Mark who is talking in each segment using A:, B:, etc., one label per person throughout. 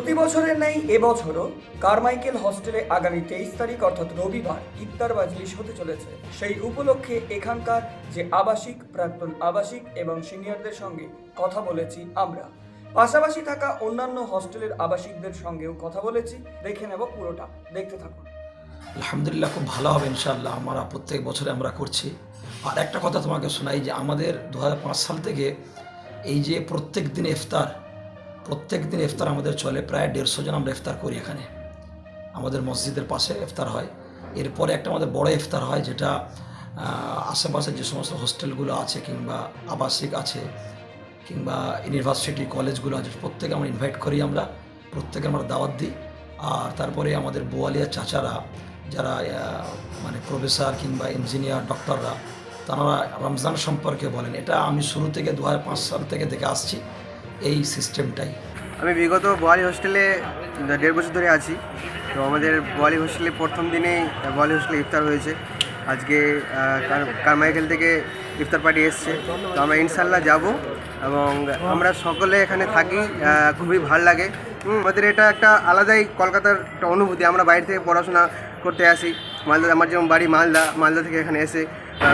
A: প্রতি বছরের নেই এবছরও কারমাইকেল হস্টেলে আগামী তেইশ তারিখ, অর্থাৎ রবিবার, ইফতার মাজলিস হতে চলেছে। সেই উপলক্ষে এখানকার যে আবাসিক, প্রাক্তন আবাসিক এবং সিনিয়রদের সঙ্গে কথা বলেছি আমরা। পাশাপাশি থাকা অন্যান্য হস্টেলের আবাসিকদের সঙ্গেও কথা বলেছি। দেখে নেব পুরোটা। দেখতে থাকুন।
B: আলহামদুলিল্লাহ, খুব ভালো হবে ইনশাআল্লাহ। আমরা প্রত্যেক বছরে আমরা করছি। আর একটা কথা তোমাকে শোনাই যে আমাদের দু হাজার পাঁচ সাল থেকে এই যে প্রত্যেক দিন ইফতার প্রত্যেক দিন ইফতার আমাদের চলে, প্রায় দেড়শো জন আমরা ইফতার করি এখানে। আমাদের মসজিদের পাশে ইফতার হয়। এরপরে একটা আমাদের বড় ইফতার হয়, যেটা আশেপাশে যে সমস্ত হোস্টেলগুলো আছে কিংবা আবাসিক আছে, কিংবা ইউনিভার্সিটি, কলেজগুলো আছে, প্রত্যেকে আমরা ইনভাইট করি আমরা। প্রত্যেকে আমরা দাওয়াত দিই। আর তারপরে আমাদের বোয়ালিয়া চাচারা, যারা মানে প্রফেসর কিংবা ইঞ্জিনিয়ার, ডক্টররা, তারা রমজান সম্পর্কে বলেন। এটা আমি শুরু থেকে দু হাজার পাঁচ সাল থেকে দেখে আসছি। এই সিস্টেমটাই।
C: আমি বিগত বোয়ালি হোস্টেলে দেড় বছর ধরে আছি। তো আমাদের বোয়ালি হোস্টেলে প্রথম দিনেই বোয়ালি হোস্টেলে ইফতার হয়েছে। আজকে কারমাইকেল থেকে ইফতার পার্টি এসছে। তো আমরা ইনশাল্লাহ যাব এবং আমরা সকলে এখানে থাকি খুবই ভালো লাগে। আমাদের এটা একটা আলাদাই কলকাতার একটা অনুভূতি। আমরা বাইরে থেকে পড়াশোনা করতে আসি। মালদা, আমার যেমন বাড়ি মালদা মালদা থেকে এখানে এসে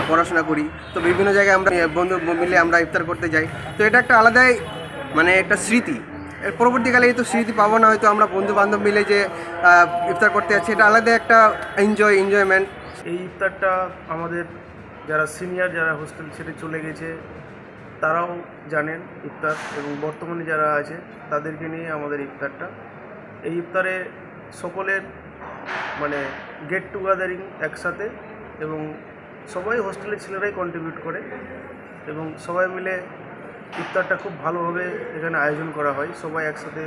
C: পড়াশোনা করি। তো বিভিন্ন জায়গায় আমরা বন্ধু মিলে আমরা ইফতার করতে যাই। তো এটা একটা আলাদাই মানে একটা স্মৃতি। এর পরবর্তীকালে এই তো স্মৃতি পাবো না, হয়তো আমরা বন্ধু বান্ধব মিলে যে ইফতার করতে যাচ্ছি, এটা আলাদা একটা এনজয় এনজয়মেন্ট
D: এই ইফতারটা আমাদের যারা সিনিয়র যারা হোস্টেল ছেড়ে চলে গেছে, তারাও জানেন ইফতার এবং বর্তমানে যারা আছে, তাদেরকে নিয়ে আমাদের ইফতারটা। এই ইফতারে সকলের মানে গেট টুগেদারিং একসাথে এবং সবাই হোস্টেলের ছেলেরাই কন্ট্রিবিউট করে এবং সবাই মিলে ইফতারটা খুব ভালোভাবে এখানে আয়োজন করা হয়। সবাই একসাথে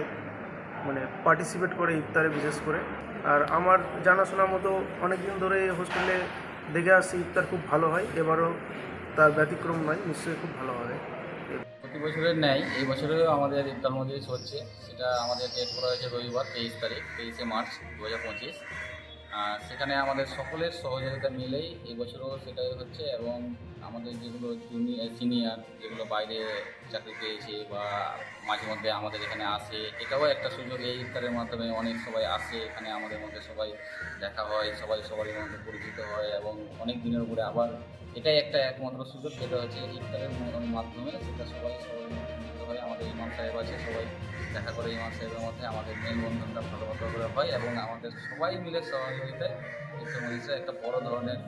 D: মানে পার্টিসিপেট করে ইফতারে বিশেষ করে। আর আমার জানাশোনা মতো অনেক দিন ধরে হোস্টেলে দেখে আসছি ইফতার খুব ভালো হয়। এবারও তার ব্যতিক্রম নয়, নিশ্চয়ই খুব ভালো হবে।
E: প্রতি বছরের ন্যায়, এই বছরেও আমাদের ইফতার মজলিস হচ্ছে। সেটা আমাদের ডেট করা হয়েছে রবিবার, তেইশ তারিখ, তেইশে মার্চ দু হাজার পঁচিশ সেখানে আমাদের সকলের সহযোগিতা মিলেই এই বছরও সেটাই হচ্ছে এবং আমাদের যেগুলো জুনিয়র সিনিয়র যেগুলো বাইরে চাকরি পেয়েছে বা মাঝে মধ্যে আমাদের এখানে আসে, এটাও একটা সুযোগ। এই ইফতারের মাধ্যমে অনেক সবাই আসে, এখানে আমাদের মধ্যে সবাই দেখা হয়, সবাই সবারই মধ্যে পরিচিত হয় এবং অনেক দিনের উপরে আবার এটাই একটা একমাত্র সুযোগ যেটা হচ্ছে ইফতারের মাধ্যমে সেটা সবাই সবাই হয়। আমাদের ইমাম সাহেব আছে, সবাই দেখা করে ইমাম সাহেবের মধ্যে আমাদের মেলবন্ধনটা ভালো মতো করে হয় এবং আমাদের সবাই মিলে সহযোগিতায় একটা বড় ধরনের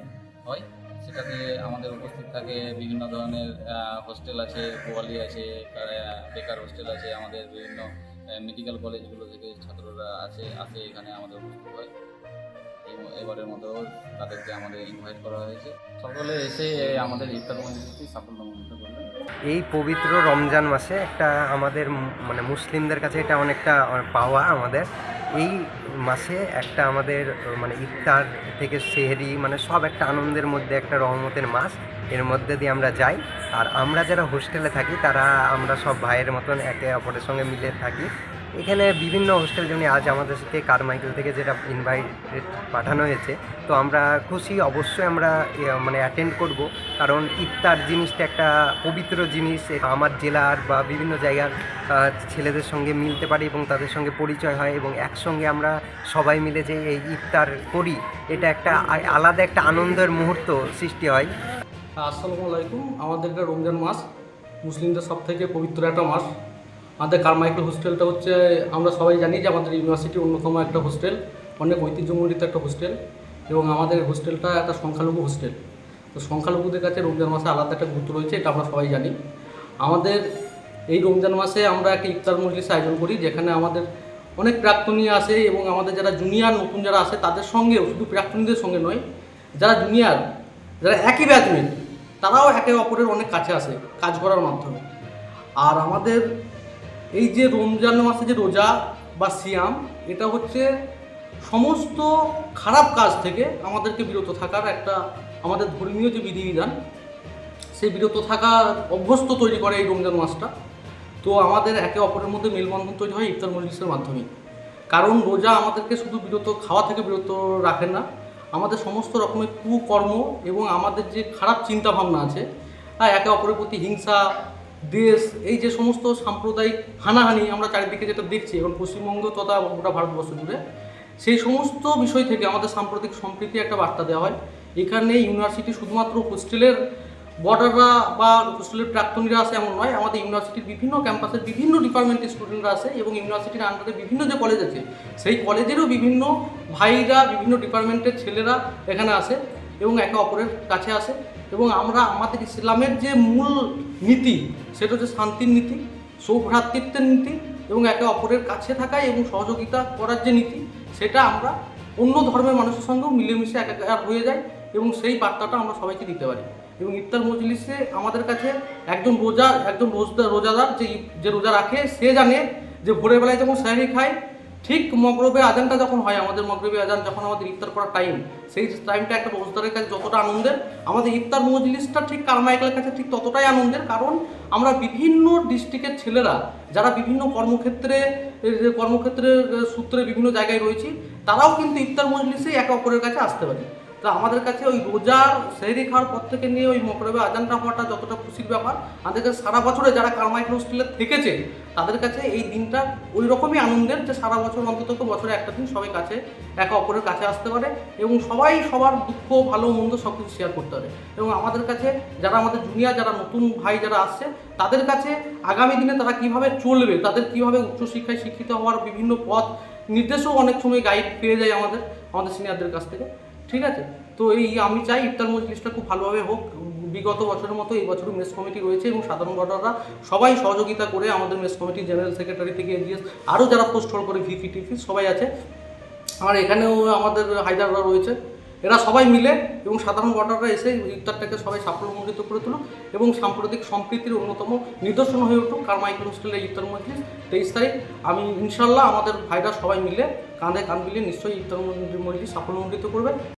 E: হয়। সেটা দিয়ে আমাদের উপস্থিত থাকে বিভিন্ন ধরনের হোস্টেল আছে, কোয়ালি আছে বেকার হোস্টেল আছে, আমাদের বিভিন্ন মেডিকেল কলেজগুলো থেকে ছাত্ররা আছে আসে এখানে আমাদের উপস্থিত হয়। এবারের মতো তাদেরকে আমাদের ইনভাইট করা হয়েছে। সকলে এসে আমাদের ইফতার মজলিসটি সাফল্যমণ্ডিত করলেন
F: এই পবিত্র রমজান মাসে একটা আমাদের মানে মুসলিমদের কাছে এটা অনেকটা পাওয়া আমাদের। এই মাসে একটা আমাদের মানে ইফতার থেকে সেহরি মানে সব একটা আনন্দের মধ্যে একটা রহমতের মাস। এর মধ্যে দিয়ে আমরা যাই। আর আমরা যারা হোস্টেলে থাকি, তারা আমরা সব ভাইয়ের মতন একে অপরের সঙ্গে মিলে থাকি। এখানে বিভিন্ন হোস্টেল যেমনি আজ আমাদের সাথে কারমাইকেল থেকে যেটা ইনভাইট পাঠানো হয়েছে, তো আমরা খুশি অবশ্যই আমরা মানে অ্যাটেন্ড করব। কারণ ইফতার জিনিসটা একটা পবিত্র জিনিস আমার জেলার বা বিভিন্ন জায়গার ছেলেদের সঙ্গে মিলতে পারি এবং তাদের সঙ্গে পরিচয় হয় এবং একসঙ্গে আমরা সবাই মিলে যে এই ইফতার করি, এটা একটা আলাদা একটা আনন্দের মুহূর্ত সৃষ্টি হয়।
G: আসসালামু আলাইকুম, আমাদের এটা রমজান মাস, মুসলিমদের সব থেকে পবিত্র একটা মাস। আমাদের কারমাইকেল হোস্টেলটা হচ্ছে, আমরা সবাই জানি যে আমাদের ইউনিভার্সিটির অন্যতম একটা হোস্টেল, অনেক ঐতিহ্যমণ্ডিত একটা হোস্টেল, এবং আমাদের হোস্টেলটা একটা সংখ্যালঘু হোস্টেল। তো সংখ্যালঘুদের কাছে রমজান মাসে আলাদা একটা গুরুত্ব রয়েছে, এটা আমরা সবাই জানি। আমাদের এই রমজান মাসে আমরা একটা ইফতার মজলিস আয়োজন করি, যেখানে আমাদের অনেক প্রাক্তনী আসে, এবং আমাদের যারা জুনিয়র, নতুন যারা আসে, তাদের সঙ্গেও, শুধু প্রাক্তনীদের সঙ্গে নয়, যারা জুনিয়র, যারা একই ব্যাচমেট, তারাও একে অপরের অনেক কাছে আসে কাজ করার মাধ্যমে। আর আমাদের এই যে রমজান মাসে যে রোজা বা সিয়াম, এটা হচ্ছে সমস্ত খারাপ কাজ থেকে আমাদেরকে বিরত থাকার একটা আমাদের ধর্মীয় যে বিধিবিধান, সেই বিরত থাকার অভ্যস্ত তৈরি করে এই রমজান মাসটা। তো আমাদের একে অপরের মধ্যে মেলবন্ধন তৈরি হয় ইফতার মজলিসের মাধ্যমে। কারণ রোজা আমাদেরকে শুধু বিরত, খাওয়া থেকে বিরত রাখে না, আমাদের সমস্ত রকমের কুকর্ম এবং আমাদের যে খারাপ চিন্তা ভাবনা আছে একে অপরের প্রতি হিংসা দেশ, এই যে সমস্ত সাম্প্রদায়িক হানাহানি আমরা চারিদিকে যেটা দেখছি, এখন পশ্চিমবঙ্গ তথা গোটা ভারতবর্ষ জুড়ে, সেই সমস্ত বিষয় থেকে আমাদের সাম্প্রতিক সম্প্রীতি একটা বার্তা দেওয়া হয়। এখানে ইউনিভার্সিটি শুধুমাত্র হোস্টেলের বর্ডাররা বা হোস্টেলের প্রাক্তনীরা আসে এমন নয়, আমাদের ইউনিভার্সিটির বিভিন্ন ক্যাম্পাসের বিভিন্ন ডিপার্টমেন্টের স্টুডেন্টরা আসে এবং ইউনিভার্সিটির আন্ডারে বিভিন্ন যে কলেজ আছে, সেই কলেজেরও বিভিন্ন ভাইরা, বিভিন্ন ডিপার্টমেন্টের ছেলেরা এখানে আসে। এবং একে অপরের কাছে আসে এবং আমরা আমাদের ইসলামের যে মূল নীতি, সেটা হচ্ছে শান্তির নীতি, সৌভ্রাতৃত্বের নীতি এবং একে অপরের কাছে থাকায় এবং সহযোগিতা করার যে নীতি, সেটা আমরা অন্য ধর্মের মানুষের সঙ্গেও মিলেমিশে একাকার হয়ে যায় এবং সেই বার্তাটা আমরা সবাইকে দিতে পারি। এবং ইফতার মজলিসে আমাদের কাছে একজন রোজা, একজন রোজদার রোজাদার যে যে রোজা রাখে, সে জানে যে ভোরের বেলায় যখন স্যারি খায় ঠিক মগরবে আজানটা যখন হয়, আমাদের মগরবে আজান যখন আমাদের ইফতার করার টাইম সেই টাইমটা একটা রোজদারের কাছে যতটা আনন্দের, আমাদের ইফতার মজলিসটা ঠিক কারমাইকেলের কাছে ঠিক ততটাই আনন্দের, কারণ আমরা বিভিন্ন ডিস্ট্রিক্টের ছেলেরা, যারা বিভিন্ন কর্মক্ষেত্রে কর্মক্ষেত্রের সূত্রে বিভিন্ন জায়গায় রয়েছি, তারাও কিন্তু ইফতার মজলিসে একে অপরের কাছে আসতে পারে। তো আমাদের কাছে ওই রোজার সেহরি খাওয়ার পর থেকে নিয়ে ওই মকরবে আজানটা হওয়াটা যতটা খুশির ব্যাপার, আমাদের কাছে সারা বছরে যারা কারমাইকেল হোস্টেলে থেকেছে, তাদের কাছে এই দিনটা ওই রকমই আনন্দের যে সারা বছর অন্তত বছরে একটা দিন সবাই কাছে, একে অপরের কাছে আসতে পারে এবং সবাই সবার দুঃখ, ভালো, মন্দ সব কিছু শেয়ার করতে পারে। এবং আমাদের কাছে যারা আমাদের জুনিয়র যারা নতুন ভাই যারা আসছে, তাদের কাছে আগামী দিনে তারা কীভাবে চলবে, তাদের কীভাবে উচ্চশিক্ষায় শিক্ষিত হওয়ার বিভিন্ন পথ, নির্দেশও অনেক সময় গাইড পেয়ে যায় আমাদের আমাদের সিনিয়রদের কাছ থেকে। ঠিক আছে? তো এই আমি চাই ইফতার মজলিসটা খুব ভালোভাবে হোক। বিগত বছরের মতো এই বছরও মেস কমিটি রয়েছে এবং সাধারণ ভোটাররা সবাই সহযোগিতা করে আমাদের মেস কমিটির জেনারেল সেক্রেটারি থেকে এজিএস আরও যারা পোস্ট হোল্ড করে ভিপি টিপি সবাই আছে। আর এখানেও আমাদের হায়দাররা রয়েছে। এরা সবাই মিলে এবং সাধারণ ভোটাররা এসে ইফতারটাকে সবাই সাফল্যমণ্ডিত করে তুলুক এবং সাম্প্রতিক সম্প্রীতির অন্যতম নিদর্শন হয়ে উঠুক কারমাইকেল হোস্টেলের ইফতার মজলিস তেইশ তারিখ। আমি ইনশাল্লাহ আমাদের ভাইরা সবাই মিলে কাঁধে কাঁধ মিলিয়ে নিশ্চয়ই ইফতার মজলিস সাফল্যমণ্ডিত করবে।